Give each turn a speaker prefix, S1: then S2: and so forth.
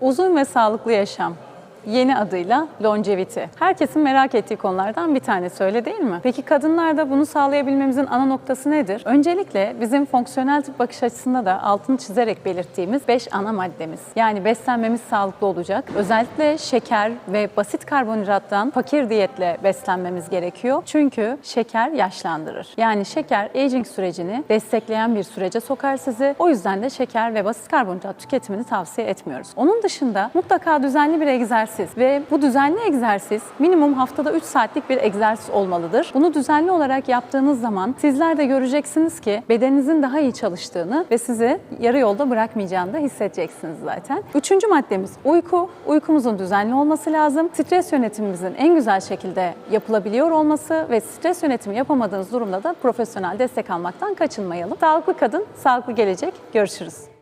S1: Uzun ve sağlıklı yaşam. Yeni adıyla longevity. Herkesin merak ettiği konulardan bir tanesi öyle değil mi? Peki kadınlarda bunu sağlayabilmemizin ana noktası nedir? Öncelikle bizim fonksiyonel tıp bakış açısında da altını çizerek belirttiğimiz 5 ana maddemiz. Yani beslenmemiz sağlıklı olacak. Özellikle şeker ve basit karbonhidrattan fakir diyetle beslenmemiz gerekiyor. Çünkü şeker yaşlandırır. Yani şeker aging sürecini destekleyen bir sürece sokar sizi. O yüzden de şeker ve basit karbonhidrat tüketimini tavsiye etmiyoruz. Onun dışında mutlaka düzenli bir egzersiz ve bu düzenli egzersiz minimum haftada 3 saatlik bir egzersiz olmalıdır. Bunu düzenli olarak yaptığınız zaman sizler de göreceksiniz ki bedeninizin daha iyi çalıştığını ve sizi yarı yolda bırakmayacağını da hissedeceksiniz zaten. Üçüncü maddemiz uyku. Uykumuzun düzenli olması lazım. Stres yönetimimizin en güzel şekilde yapılabiliyor olması ve stres yönetimi yapamadığınız durumda da profesyonel destek almaktan kaçınmayalım. Sağlıklı kadın, sağlıklı gelecek. Görüşürüz.